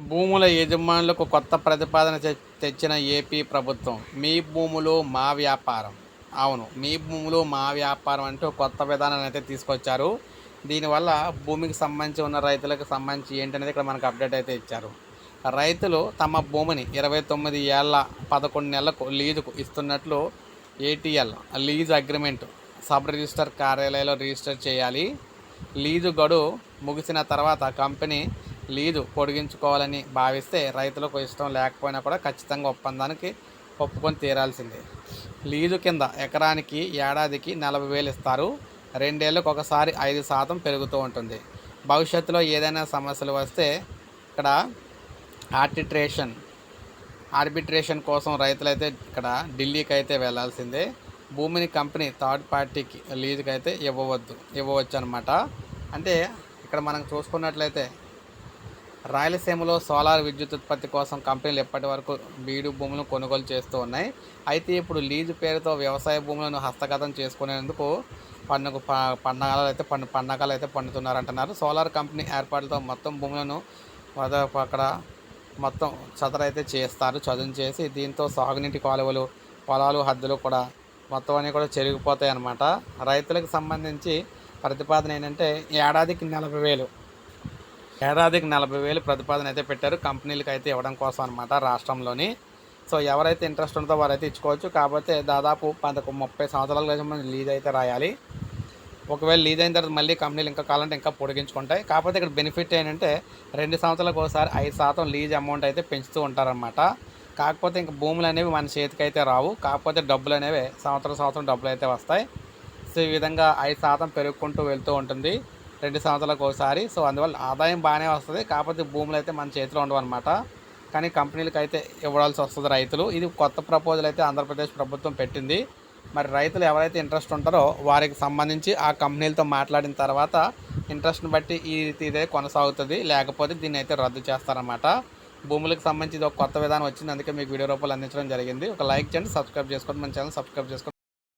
భూముల యజమానులకు కొత్త ప్రతిపాదన తె- తెచ్చిన ఏపీ ప్రభుత్వం. మీ భూములు మా వ్యాపారం. అవును మీ భూములు మా వ్యాపారం అంటూ కొత్త విధానాన్ని అయితే తీసుకొచ్చారు. దీనివల్ల భూమికి సంబంధించి ఉన్న రైతులకు సంబంధించి ఏంటనేది ఇక్కడ మనకు అప్డేట్ అయితే ఇచ్చారు. రైతులు తమ భూమిని ఇరవై తొమ్మిది ఏళ్ళ పదకొండు నెలలకు లీజుకు ఇస్తున్నట్లు ఏటీఎల్ లీజ్ అగ్రిమెంట్ సబ్ రిజిస్టర్ కార్యాలయంలో రిజిస్టర్ చేయాలి. లీజు గడువు ముగిసిన తర్వాత కంపెనీ లీజు పొడిగించుకోవాలని భావిస్తే రైతులకు ఇష్టం లేకపోయినా కూడా ఖచ్చితంగా ఒప్పందానికి ఒప్పుకొని తీరాల్సిందే. లీజు కింద ఎకరానికి ఏడాదికి నలభై వేలు ఇస్తారు. రెండేళ్ళకు ఒకసారి ఐదు శాతం పెరుగుతూ ఉంటుంది. భవిష్యత్తులో ఏదైనా సమస్యలు వస్తే ఇక్కడ ఆర్టిట్రేషన్ ఆర్బిట్రేషన్ కోసం రైతులైతే ఇక్కడ ఢిల్లీకి అయితే వెళ్ళాల్సిందే భూమిని కంపెనీ థర్డ్ పార్టీకి లీజుకి అయితే ఇవ్వవద్దు ఇవ్వవచ్చు అనమాట అంటే ఇక్కడ మనం చూసుకున్నట్లయితే రాయలసీమలో సోలార్ విద్యుత్ ఉత్పత్తి కోసం కంపెనీలు ఇప్పటి వరకు బీడు భూములను కొనుగోలు చేస్తూ ఉన్నాయి? అయితే ఇప్పుడు లీజు పేరుతో వ్యవసాయ భూములను హస్తగతం చేసుకునేందుకు పన్నుకు ప- అయితే పన్ను పండగలు అయితే పండుతున్నారంటున్నారు. సోలార్ కంపెనీ ఏర్పాటుతో మొత్తం భూములను అక్కడ మొత్తం చదరైతే చేస్తారు. చదును చేసి దీంతో సాగునీటి కాలువలు పొలాలు హద్దులు కూడా మొత్తం అన్నీ కూడా చెరిగిపోతాయి అన్నమాట రైతులకు సంబంధించి ప్రతిపాదన ఏంటంటే ఏడాదికి నలభై వేలు ఏడాదికి నలభై వేలు ప్రతిపాదన అయితే పెట్టారు. కంపెనీలకు అయితే ఇవ్వడం కోసం అనమాట రాష్ట్రంలోని. సో ఎవరైతే ఇంట్రెస్ట్ ఉంటుందో వారైతే ఇచ్చుకోవచ్చు. కాకపోతే దాదాపు పదకొ ముప్పై సంవత్సరాల క్రితం మనం లీజ్ అయితే రాయాలి. ఒకవేళ లీజ్ అయిన తర్వాత మళ్ళీ కంపెనీలు ఇంకా కావాలంటే ఇంకా పొడిగించుకుంటాయి. కాకపోతే ఇక్కడ బెనిఫిట్ ఏంటంటే రెండు సంవత్సరాలకు ఒకసారి ఐదు శాతం లీజ్ అమౌంట్ అయితే పెంచుతూ ఉంటారనమాట కాకపోతే ఇంకా భూములు అనేవి మన చేతికి అయితే రావు. కాకపోతే డబ్బులు అనేవి సంవత్సరం సంవత్సరం డబ్బులు అయితే వస్తాయి. సో ఈ విధంగా ఐదు శాతం పెరుగుకుంటూ వెళ్తూ ఉంటుంది. రెండు సంవత్సరాలకు ఒకసారి. సో అందువల్ల ఆదాయం బాగానే వస్తుంది. కాకపోతే భూములు అయితే మన చేతిలో ఉండవు అనమాట కానీ కంపెనీలకు అయితే ఇవ్వాల్సి వస్తుంది రైతులు. ఇది కొత్త ప్రపోజల్ అయితే ఆంధ్రప్రదేశ్ ప్రభుత్వం పెట్టింది. మరి రైతులు ఎవరైతే ఇంట్రెస్ట్ ఉంటారో వారికి సంబంధించి ఆ కంపెనీలతో మాట్లాడిన తర్వాత ఇంట్రెస్ట్ని బట్టి ఈ రీతి ఇదే కొనసాగుతుంది. లేకపోతే దీన్ని అయితే రద్దు చేస్తారన్నమాట. భూములకు సంబంధించి ఇది ఒక కొత్త విధానం వచ్చింది. అందుకే మీకు వీడియో రూపాయలు అందించడం జరిగింది. ఒక లైక్ చేయండి సబ్స్క్రైబ్ చేసుకోండి. మన ఛానల్ సబ్స్క్రైబ్ చేసుకోండి.